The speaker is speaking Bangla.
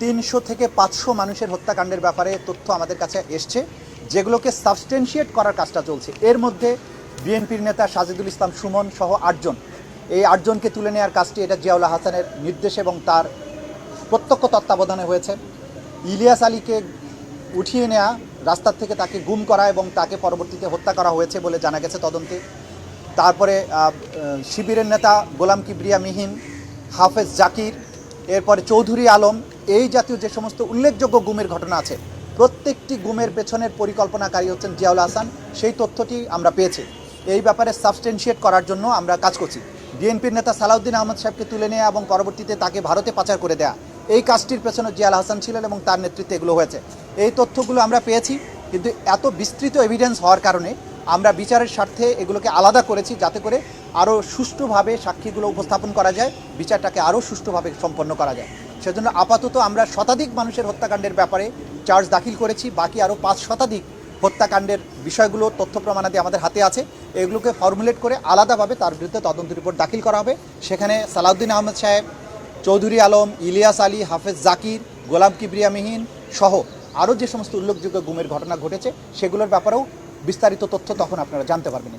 তিনশো থেকে পাঁচশো মানুষের হত্যাকাণ্ডের ব্যাপারে তথ্য আমাদের কাছে এসছে, যেগুলোকে সাবস্টেনশিয়েট করার কাজটা চলছে। এর মধ্যে বিএনপির নেতা সাজিদুল ইসলাম সুমন সহ আটজন। এই আটজনকে তুলে নেওয়ার কাজটি এটা জিয়াউল্লাহ হাসানের নির্দেশ এবং তার প্রত্যক্ষ তত্ত্বাবধানে হয়েছে। ইলিয়াস আলীকে উঠিয়ে নেওয়া রাস্তার থেকে তাকে গুম করা এবং তাকে পরবর্তীতে হত্যা করা হয়েছে বলে জানা গেছে তদন্তে। তারপরে শিবিরের নেতা গোলাম কিবরিয়া মিহিন, হাফেজ জাকির, এরপরে চৌধুরী আলম এই জাতীয় যে সমস্ত উল্লেখযোগ্য গুমের ঘটনা আছে, প্রত্যেকটি গুমের পেছনের পরিকল্পনাকারী হচ্ছেন জিয়াউল হাসান। সেই তথ্যটি আমরা পেয়েছি। এই ব্যাপারে সাবস্টেনশিয়েট করার জন্য আমরা কাজ করছি। বিএনপির নেতা সালাউদ্দিন আহমদ সাহেবকে তুলে নেওয়া এবং পরবর্তীতে তাকে ভারতে পাচার করে দেয়া, এই কাজটির পেছনে জিয়াল হাসান ছিলেন এবং তার নেতৃত্বে এগুলো হয়েছে। এই তথ্যগুলো আমরা পেয়েছি, কিন্তু এত বিস্তৃত এভিডেন্স হওয়ার কারণে আমরা বিচারের স্বার্থে এগুলোকে আলাদা করেছি যাতে করে আরও সুষ্ঠুভাবে সাক্ষীগুলো উপস্থাপন করা যায়, বিচারটাকে আরও সুষ্ঠুভাবে সম্পন্ন করা যায়। সেজন্য আপাতত আমরা শতাধিক মানুষের হত্যাকাণ্ডের ব্যাপারে চার্জ দাখিল করেছি, বাকি আরও পাঁচ শতাধিক হত্যাকাণ্ডের বিষয়গুলো, তথ্য প্রমাণাদি আমাদের হাতে আছে। এগুলোকে ফর্মুলেট করে আলাদাভাবে তার বিরুদ্ধে তদন্ত রিপোর্ট দাখিল করা হবে। সেখানে সালাউদ্দিন আহমেদ সাহেব, চৌধুরী আলম, ইলিয়াস আলী, হাফেজ জাকির, গোলাম কিবরিয়া মিহিন সহ আরও যে সমস্ত উল্লেখযোগ্য গুমের ঘটনা ঘটেছে, সেগুলোর ব্যাপারেও বিস্তারিত তথ্য তখন আপনারা জানতে পারবেন।